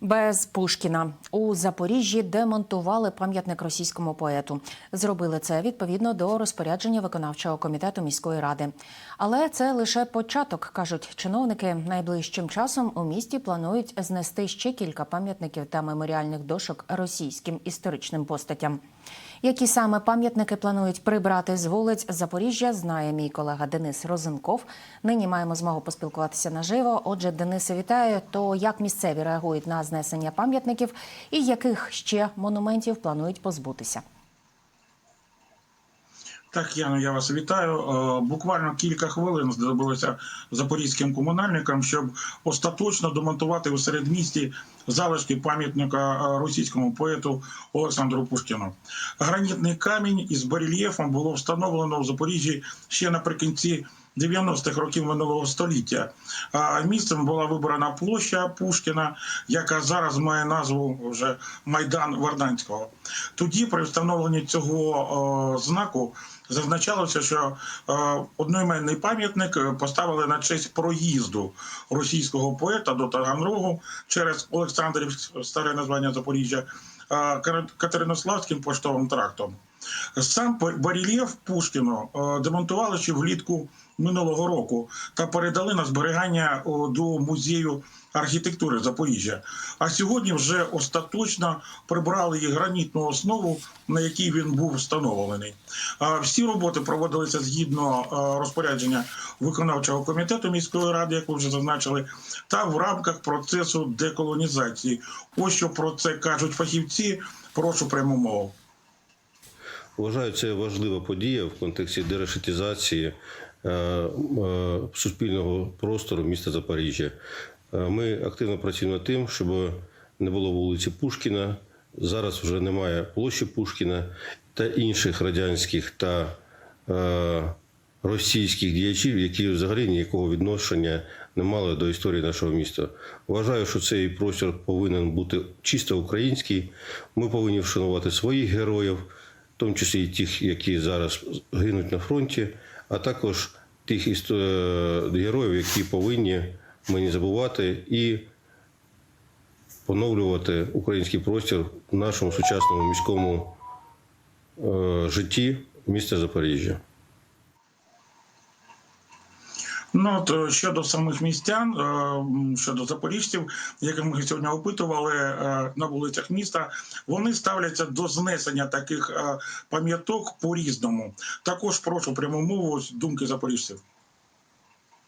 Без Пушкіна у Запоріжжі демонтували пам'ятник російському поету. Зробили це відповідно до розпорядження виконавчого комітету міської ради. Але це лише початок, кажуть чиновники. Найближчим часом у місті планують знести ще кілька пам'ятників та меморіальних дошок російським історичним постатям. Які саме пам'ятники планують прибрати з вулиць Запоріжжя, знає мій колега Денис Розенков. Нині маємо змогу поспілкуватися наживо. Отже, Денисе, вітаю. То як місцеві реагують на знесення пам'ятників і яких ще монументів планують позбутися? Так, Яно, я вас вітаю. Е, Буквально кілька хвилин знадобилося запорізьким комунальникам, щоб остаточно демонтувати у середмісті залишки пам'ятника е, російському поету Олександру Пушкіну. Гранітний камінь із барельєфом було встановлено в Запоріжжі ще наприкінці 90-х років минулого століття. Місцем була вибрана площа Пушкіна, яка зараз має назву вже Майдан Варданського. Тоді при встановленні цього знаку зазначалося, що одноіменний пам'ятник поставили на честь проїзду російського поета до Таганрогу через Олександрівське старе названня Запоріжжя Катеринославським поштовим трактом. Сам барельєф Пушкіну е, демонтували ще влітку минулого року та передали на зберігання до музею архітектури Запоріжжя. А сьогодні вже остаточно прибрали її гранітну основу, на якій він був встановлений. Всі роботи проводилися згідно е, розпорядження виконавчого комітету міської ради, як ви вже зазначили, та в рамках процесу деколонізації. Ось що про це кажуть фахівці. Прошу пряму мову. Вважаю, це важлива подія в контексті дерешетизації е, е, суспільного простору міста Запоріжжя. Е, Ми активно працюємо над тим, щоб не було вулиці Пушкіна. Зараз вже немає площі Пушкіна та інших радянських та російських діячів, які взагалі ніякого відношення не мали до історії нашого міста. Вважаю, що цей простір повинен бути чисто український. Ми повинні вшанувати своїх героїв, тому числі і тих, які зараз гинуть на фронті, а також тих іс- е, героїв, які повинні ми не забувати і поновлювати український простір в нашому сучасному міському е, житті міста Запоріжжя. Ну от е, щодо самих містян, е, щодо запоріжців, яких ми сьогодні опитували е, на вулицях міста, вони ставляться до знесення таких пам'яток по різному. Також прошу пряму мову думки запоріжців.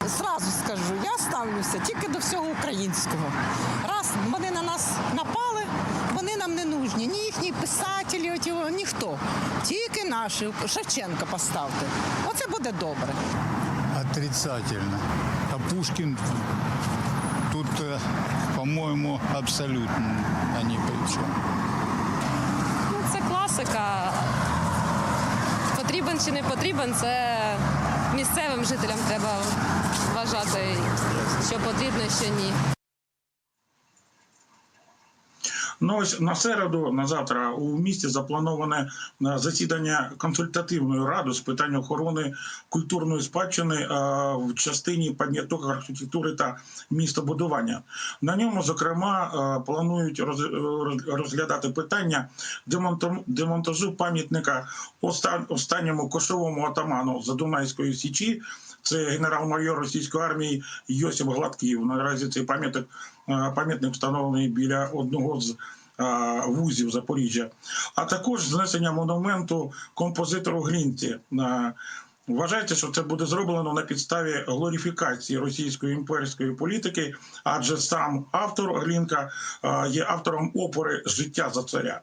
Зразу скажу, я ставлюся тільки до всього українського. Раз вони на нас напали, вони нам не нужні. Ні їхні писателі, ніхто. Тільки наші. Шевченка поставте. Оце буде добре. Отрицательно. А Пушкин тут, э, по-моему, абсолютно они при чем. Ну, це класика. Потрібен чи не потрібен, це місцевим жителям треба вважати, що потрібно, що ні. Ну ось на середу, на завтра у місті заплановане е, засідання консультативної ради з питань охорони культурної спадщини е, в частині пам'яток архітектури та містобудування. На ньому, зокрема, е, планують роз- роз- розглядати питання демонтажу пам'ятника оста- останньому кошовому атаману Задунайської січі. Це генерал-майор російської армії Йосип Гладків. Наразі цей пам'ятник пам'ятник встановлений біля одного з вузів Запоріжжя, а також знесення монументу композитору Глінці. Е, Вважається, що це буде зроблено на підставі глорифікації російської імперської політики, адже сам автор Глінка є автором опери Життя за царя.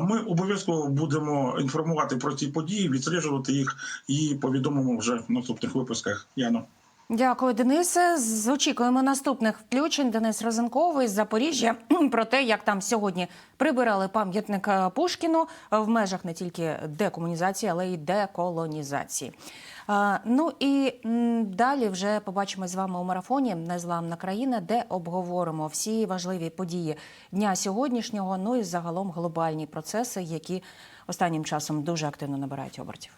Ми обов'язково будемо інформувати про ці події, відслежувати їх і повідомимо вже в наступних випусках. Яно. Дякую, Денисе. З- Очікуємо наступних включень. Денис Розенков із Запоріжжя про те, як там сьогодні прибирали пам'ятник е, Пушкіну е, в межах не тільки декомунізації, але й деколонізації. Е, Ну і далі вже побачимо з вами у марафоні Незламна країна, де обговоримо всі важливі події дня сьогоднішнього. Ну і загалом глобальні процеси, які останнім часом дуже активно набирають обертів.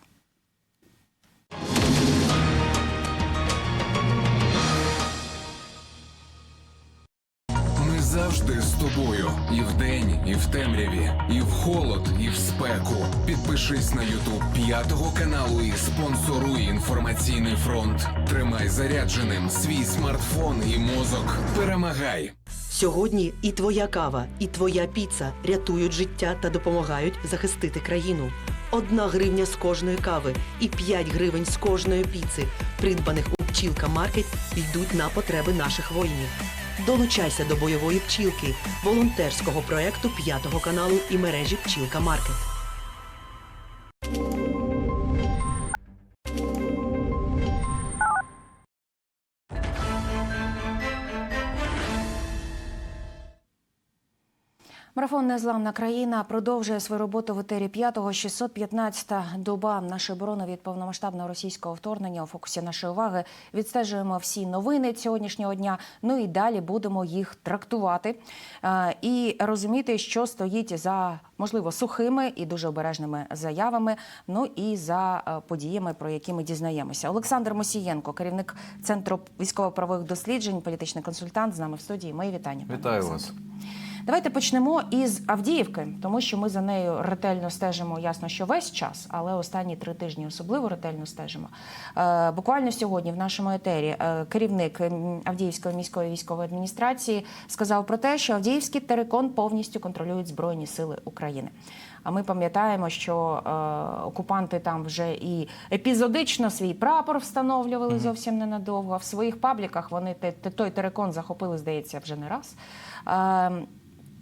Завжди з тобою. І вдень, і в темряві, і в холод, і в спеку. Підпишись на Ютуб п'ятого каналу і спонсоруй інформаційний фронт. Тримай зарядженим свій смартфон і мозок. Перемагай! Сьогодні і твоя кава, і твоя піца рятують життя та допомагають захистити країну. Одна гривня з кожної кави і 5 гривень з кожної піци, придбаних у пчілка Маркет, йдуть на потреби наших воїнів. Долучайся до бойової пчілки, волонтерського проекту п'ятого каналу і мережі Пчілка Маркет. Марафон Незламна країна продовжує свою роботу в етері 5-го, 615-та доба. Наша оборона від повномасштабного російського вторгнення у фокусі нашої уваги. Відстежуємо всі новини сьогоднішнього дня. Ну і далі будемо їх трактувати е, і розуміти, що стоїть за можливо сухими і дуже обережними заявами. Ну і за е, подіями, про які ми дізнаємося. Олександр Мосієнко, керівник центру військово-правових досліджень, політичний консультант, з нами в студії. Мої вітання. Вітаю вас. Давайте почнемо із Авдіївки, тому що ми за нею ретельно стежимо, ясно, що весь час, але останні три тижні особливо ретельно стежимо. Е, буквально сьогодні в нашому етері е, керівник Авдіївської міської військової адміністрації сказав про те, що Авдіївський терикон повністю контролюють Збройні сили України. А ми пам'ятаємо, що е, окупанти там вже і епізодично свій прапор встановлювали зовсім ненадовго. В своїх пабліках вони те- те- той терикон захопили, здається, вже не раз. Е,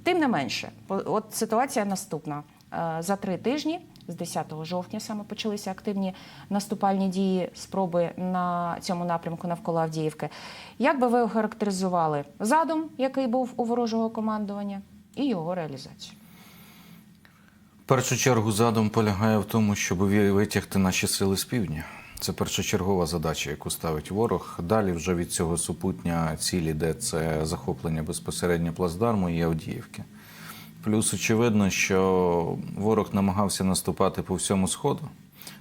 Тим не менше, от ситуація наступна. Е, За три тижні, з 10 жовтня, саме почалися активні наступальні дії, спроби на цьому напрямку навколо Авдіївки. Як би ви охарактеризували задум, який був у ворожого командування, і його реалізацію? В першу чергу задум полягає в тому, щоб витягти наші сили з півдня. Це першочергова задача, яку ставить ворог. Далі вже від цього супутня ціль іде це захоплення безпосередньо плацдарму і Авдіївки. Плюс очевидно, що ворог намагався наступати по всьому сходу.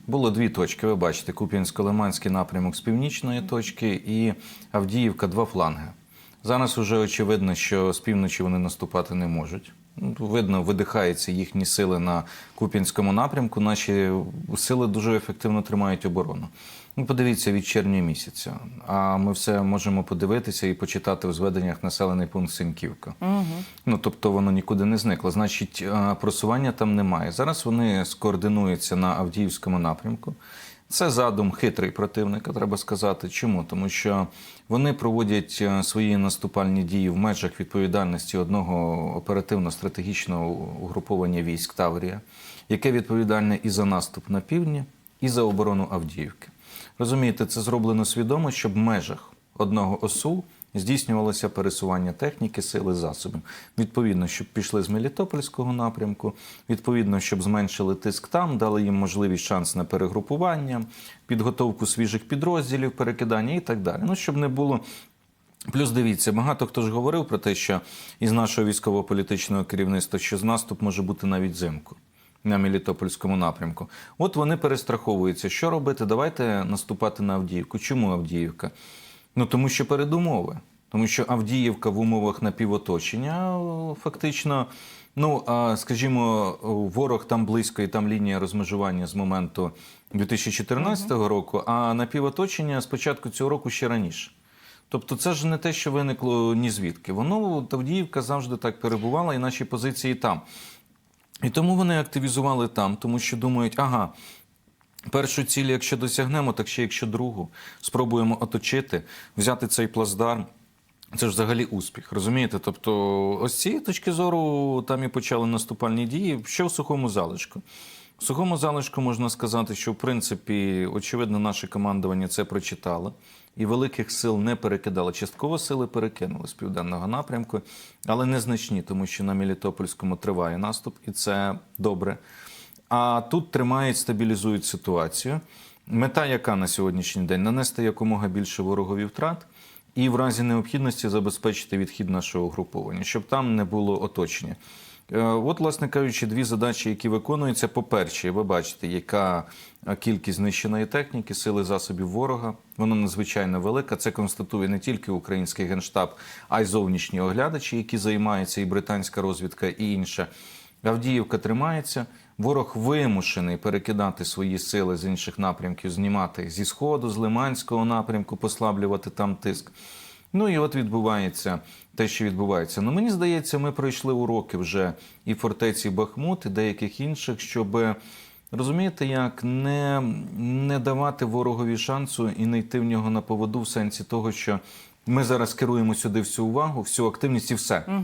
Було дві точки. Ви бачите, Куп'янсько-Лиманський напрямок з північної точки і Авдіївка два фланги. Зараз вже очевидно, що з півночі вони наступати не можуть. Ну, Видно, видихаються їхні сили на Куп'янському напрямку. Наші сили дуже ефективно тримають оборону. Ну, подивіться від червня місяця. А ми все можемо подивитися і почитати в зведеннях населений пункт Синьківка. Ну тобто воно нікуди не зникло. Значить, е, просування там немає. Зараз вони скоординуються на Авдіївському напрямку. Це задум хитрий противника, треба сказати. Чому? Тому що вони проводять е, свої наступальні дії в межах відповідальності одного оперативно-стратегічного угруповання військ Таврія, яке відповідальне і за наступ на півдні, і за оборону Авдіївки. Розумієте, це зроблено свідомо, щоб в межах одного ОСУ здійснювалося пересування техніки, сили, засобів. Відповідно, щоб пішли з Мелітопольського напрямку, відповідно, щоб зменшили тиск там, дали їм можливість шанс на перегрупування, підготовку свіжих підрозділів, перекидання і так далі. Ну, щоб не було. Плюс дивіться, багато хто ж говорив про те, що із нашого військово-політичного керівництва, що з наступ може бути навіть зимку на Мелітопольському напрямку. От вони перестраховуються. Що робити? Давайте наступати на Авдіївку. Чому Авдіївка? Ну тому що передумови. Тому що Авдіївка в умовах напівоточення о, фактично, ну а, скажімо, ворог там близько і там лінія розмежування з моменту 2014 року, а напівоточення з початку цього року ще раніше. Тобто це ж не те, що виникло ні звідки. Воно Авдіївка завжди так перебувала, і наші позиції там. І тому вони активізували там, тому що думають, ага. Першу ціль, якщо досягнемо, так ще якщо другу, спробуємо оточити, взяти цей плацдарм. Це ж взагалі успіх, розумієте? Тобто, ось цієї точки зору там і почали наступальні дії. Що в сухому залишку? В сухому залишку можна сказати, що в принципі, очевидно, наше командування це прочитало і великих сил не перекидало. Частково сили перекинули з південного напрямку, але незначні, тому що на Мелітопольському триває наступ, і це добре. А тут тримають, стабілізують ситуацію. Мета, яка на сьогоднішній день нанести якомога більше ворогові втрат, і в разі необхідності забезпечити відхід нашого угруповання, щоб там не було оточення. Е, От, власне кажучи, дві задачі, які виконуються. По-перше, ви бачите, яка кількість знищеної техніки, сили засобів ворога. Вона надзвичайно велика. Це констатує не тільки український генштаб, а й зовнішні оглядачі, які займаються, і британська розвідка, і інше. Авдіївка тримається. Ворог вимушений перекидати свої сили з інших напрямків, знімати зі сходу, з Лиманського напрямку, послаблювати там тиск. Ну і от відбувається те, що відбувається. Ну мені здається, ми пройшли уроки вже і фортеці Бахмут, і деяких інших, щоб розумієте, як не, не давати ворогові шансу і не йти в нього на поводу в сенсі того, що ми зараз керуємо сюди всю увагу, всю активність і все.